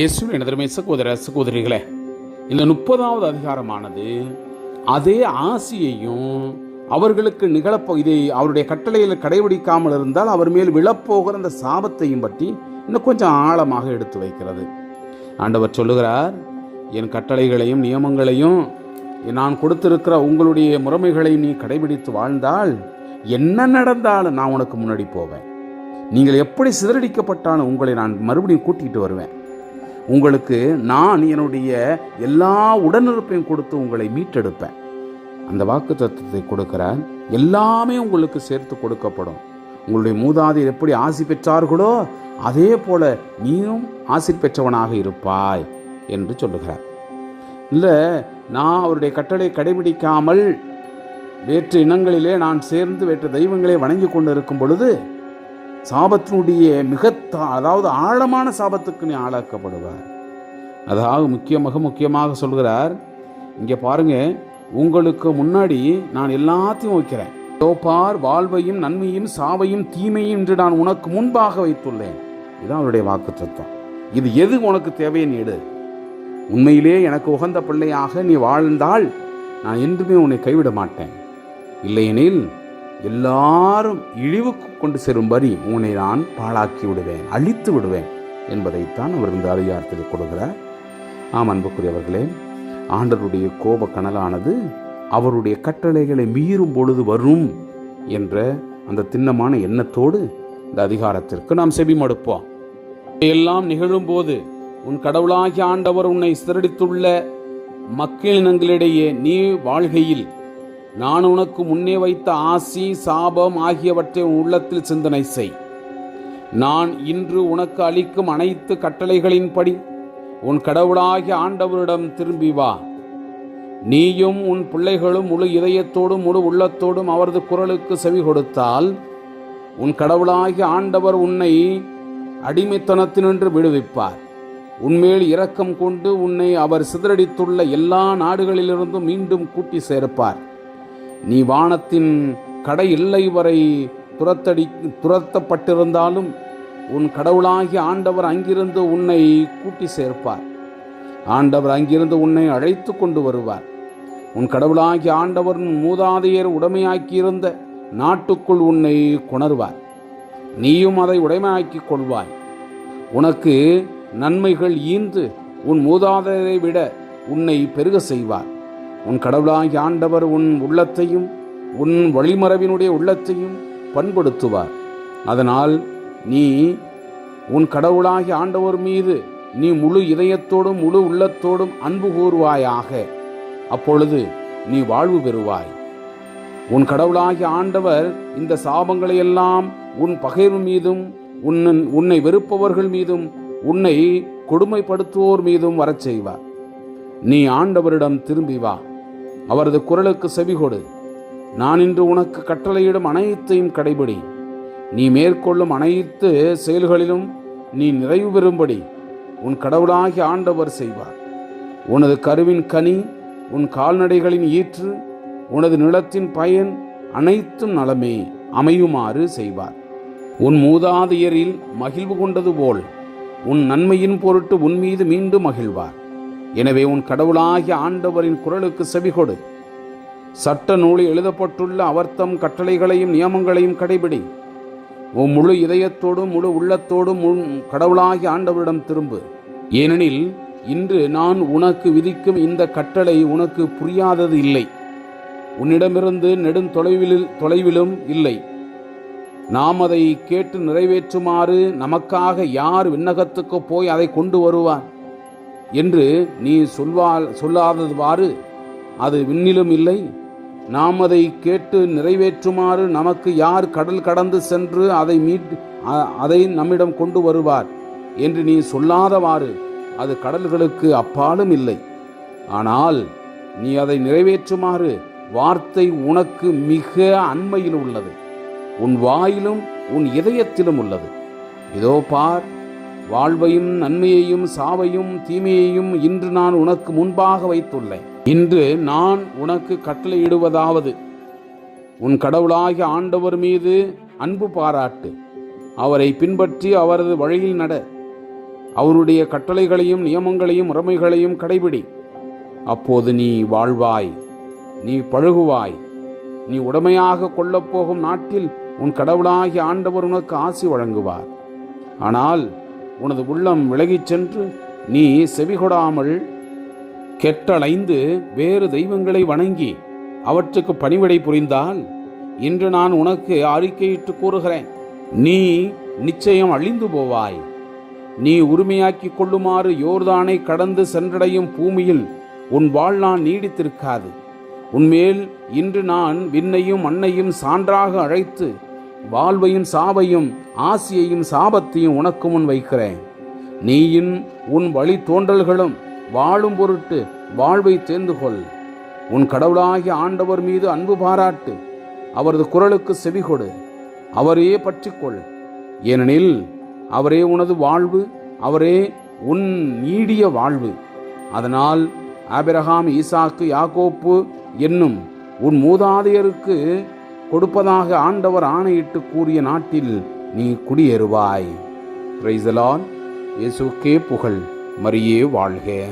இயேசுவின் எனதருமை சகோதர சகோதரிகளே இந்த முப்பதாவது அதிகாரமானது அதே ஆசியையும் அவர்களுக்கு நிகழப்போ இதை அவருடைய கட்டளையில் கடைபிடிக்காமல் இருந்தால் அவர் மேல் விழப்போகிற அந்த சாபத்தையும் பற்றி இன்னும் கொஞ்சம் ஆழமாக எடுத்து வைக்கிறது. ஆண்டவர் சொல்லுகிறார் என் கட்டளைகளையும் நியமங்களையும் நான் கொடுத்திருக்கிற உங்களுடைய முறைமைகளையும் நீ கடைபிடித்து வாழ்ந்தால் என்ன நடந்தாலும் நான் உனக்கு முன்னாடி போவேன். நீங்கள் எப்படி சிதறடிக்கப்பட்டாலும் உங்களை நான் மறுபடியும் கூட்டிகிட்டு வருவேன். உங்களுக்கு நான் என்னுடைய எல்லா உடனிருப்பையும் கொடுத்து உங்களை மீட்டெடுப்பேன். அந்த வாக்கு தத்துவத்தை கொடுக்கிறார் எல்லாமே உங்களுக்கு சேர்த்து கொடுக்கப்படும். உங்களுடைய மூதாதையர் எப்படி ஆசி பெற்றார்களோ அதே போல நீயும் ஆசி பெற்றவனாக இருப்பாய் என்று சொல்லுகிறார். இல்லை நான் அவருடைய கட்டளை கடைபிடிக்காமல் வேற்று இனங்களிலே நான் சேர்ந்து வேற்று தெய்வங்களை வணங்கி கொண்டு இருக்கும் பொழுது சாபத்தினுடைய மிக அதாவது ஆழமான சாபத்துக்கு நீ ஆளாக்கப்படுவார். அதாவது முக்கியமாக முக்கியமாக சொல்கிறார் இங்கே பாருங்க உங்களுக்கு முன்னாடி நான் எல்லாத்தையும் வைக்கிறேன். தோப்பார் வாழ்வையும் நன்மையும் சாவையும் தீமையும் என்று நான் உனக்கு முன்பாக வைத்துள்ளேன். இதுதான் அவருடைய வாக்கு தத்துவம் இது எது உனக்கு தேவையை நீடு உண்மையிலே எனக்கு உகந்த பிள்ளையாக நீ வாழ்ந்தால் நான் என்றுமே உன்னை கைவிட மாட்டேன். இல்லையெனில் எல்லாரும் இழிவுக்கு கொண்டு செல்லும்படி உன்னை நான் பாழாக்கி விடுவேன் அழித்து விடுவேன் என்பதைத்தான் அவர் இந்த அதிகாரத்தில் கொடுக்கிறார். ஆம் அன்புக்குரியவர்களே ஆண்டவருடைய கோப கனலானது அவருடைய கட்டளைகளை மீறும் பொழுது வரும் என்ற அந்த திண்ணமான எண்ணத்தோடு இந்த அதிகாரத்திற்கு நாம் செவிமடுப்போம். எல்லாம் நிகழும்போது உன் கடவுளாகிய ஆண்டவர் உன்னை சிதறடித்துள்ள மக்களினங்களிடையே நீ வாழ்கையில் நான் உனக்கு முன்னே வைத்த ஆசி சாபம் ஆகியவற்றை உன் உள்ளத்தில் சிந்தனை செய். நான் இன்று உனக்கு அளிக்கும் அனைத்து கட்டளைகளின்படி உன் கடவுளாகிய ஆண்டவரிடம் திரும்பி வா. நீயும் உன் பிள்ளைகளும் முழு இதயத்தோடும் முழு உள்ளத்தோடும் அவரது குரலுக்கு செவி கொடுத்தால் உன் கடவுளாகிய ஆண்டவர் உன்னை அடிமைத்தனத்தினின்று விடுவிப்பார். உன்மேல் இரக்கம் கொண்டு உன்னை அவர் சிதறடித்துள்ள எல்லா நாடுகளிலிருந்தும் மீண்டும் கூட்டி சேர்ப்பார். நீ வானத்தின் கடை எல்லை வரை துரத்தடி துரத்தப்பட்டிருந்தாலும் உன் கடவுளாகிய ஆண்டவர் அங்கிருந்து உன்னை கூட்டி சேர்ப்பார். ஆண்டவர் அங்கிருந்து உன்னை அழைத்து கொண்டு வருவார். உன் கடவுளாகிய ஆண்டவர் உன் மூதாதையர் உடைமையாக்கியிருந்த நாட்டுக்குள் உன்னை கொணர்வார். நீயும் அதை உடைமையாக்கிக் கொள்வாய். உனக்கு நன்மைகள் ஈந்து உன் மூதாதையரை விட உன்னை பெருக செய்வார். உன் கடவுளாகி ஆண்டவர் உன் உள்ளத்தையும் உன் வழிமரபினுடைய உள்ளத்தையும் பண்படுத்துவார். அதனால் நீ உன் கடவுளாகிய ஆண்டவர் மீது நீ முழு இதயத்தோடும் முழு உள்ளத்தோடும் அன்பு கூறுவாயாக. அப்பொழுது நீ வாழ்வு பெறுவாய். உன் கடவுளாகிய ஆண்டவர் இந்த சாபங்களை எல்லாம் உன் பகைவு மீதும் உன் உன்னை வெறுப்பவர்கள் மீதும் உன்னை கொடுமைப்படுத்துவோர் மீதும் வரச் செய்வார். நீ ஆண்டவரிடம் திரும்பி வா. அவரது குரலுக்கு செவிகொடு நான் இன்று உனக்கு கட்டளையிடும் அனைத்தையும் கடைபிடி. நீ மேற்கொள்ளும் அனைத்து செயல்களிலும் நீ நிறைவு பெறும்படி உன் கடவுளாகி ஆண்டவர் செய்வார். உனது கருவின் கனி உன் கால்நடைகளின் ஈற்று உனது நிலத்தின் பயன் அனைத்தும் நலமே அமையுமாறு செய்வார். உன் மூதாதையரில் மகிழ்வு கொண்டது போல் உன் நன்மையின் பொருட்டு உன் மீது மீண்டும் மகிழ்வார். எனவே உன் கடவுளாகிய ஆண்டவரின் குரலுக்கு செவிகொடு. சட்ட நூலில் எழுதப்பட்டுள்ள அவர்த்தம் கட்டளைகளையும் நியமங்களையும் கடைபிடி. உன் முழு இதயத்தோடும் முழு உள்ளத்தோடும் உன் கடவுளாகிய ஆண்டவரிடம் திரும்பு. ஏனெனில் இன்று நான் உனக்கு விதிக்கும் இந்த கட்டளை உனக்கு புரியாதது இல்லை. உன்னிடமிருந்து நெடுந்தொலைவில் தொலைவிலும் இல்லை. நாம் அதை கேட்டு நிறைவேற்றுமாறு நமக்காக யார் விண்ணகத்துக்கு போய் அதை கொண்டு வருவார்? என்று நீ சொல்வால் சொல்லாததுவாறு அது விண்ணிலும் இல்லை. நாம் அதை கேட்டு நிறைவேற்றுமாறு நமக்கு யார் கடல் கடந்து சென்று அதை மீட் அதை நம்மிடம் கொண்டு வருவார் என்று நீ சொல்லாதவாறு அது கடல்களுக்கு அப்பாலும் இல்லை. ஆனால் நீ அதை நிறைவேற்றுமாறு வார்த்தை உனக்கு மிக அண்மையில் உள்ளது. உன் வாயிலும் உன் இதயத்திலும் உள்ளது. இதோ பார் வாழ்வையும் நன்மையையும் சாவையும் தீமையையும் இன்று நான் உனக்கு முன்பாக வைத்துள்ளேன். இன்று நான் உனக்கு கட்டளையிடுவதாவது. உன் கடவுளாகிய ஆண்டவர் மீது அன்பு பாராட்டு. அவரை பின்பற்றி அவரது வழியில் நட. அவருடைய கட்டளைகளையும் நியமங்களையும் முறைமைகளையும் கடைபிடி. அப்போது நீ வாழ்வாய் நீ பழகுவாய். நீ உடமையாக கொள்ளப் போகும் நாட்டில் உன் கடவுளாகிய ஆண்டவர் உனக்கு ஆசி வழங்குவார். ஆனால் உனது உள்ளம் விலகிச் சென்று நீ செவிகொடாமல் கெட்டலைந்து வேறு தெய்வங்களை வணங்கி அவற்றுக்கு பணிவிடை புரிந்தால் இன்று நான் உனக்கு அறிக்கையிட்டு கூறுகிறேன். நீ நிச்சயம் அழிந்து போவாய். நீ உரிமையாக்கிக் கொள்ளுமாறு யோர்தானை கடந்து சென்றடையும் பூமியில் உன் வாழ்நாள் நீடித்திருக்காது. உன்மேல் இன்று நான் விண்ணையும் மண்ணையும் சான்றாக அழைத்து வாழ்வையும் சாவையும் ஆசியையும் சாபத்தையும் உனக்கு முன் வைக்கிறேன். நீயின் உன் வழி தோன்றல்களும் வாழும் பொருட்டு வாழ்வை தேர்ந்து கொள் உன் கடவுளாகிய ஆண்டவர் மீது அன்பு பாராட்டு. அவரது குரலுக்கு செவிகொடு. அவரையே பற்றிக்கொள். ஏனெனில் அவரே உனது வாழ்வு அவரே உன் நீடிய வாழ்வு. அதனால் ஆபிரகாம் ஈசாக்கு யாகோப்பு என்னும் உன் மூதாதையருக்கு கொடுப்பதாக ஆண்டவர் ஆணையிட்டு கூறிய நாட்டில் நீ குடியேறுவாய். பிரைசலால் இயேசுக்கே புகழ். மரியே வாழ்க.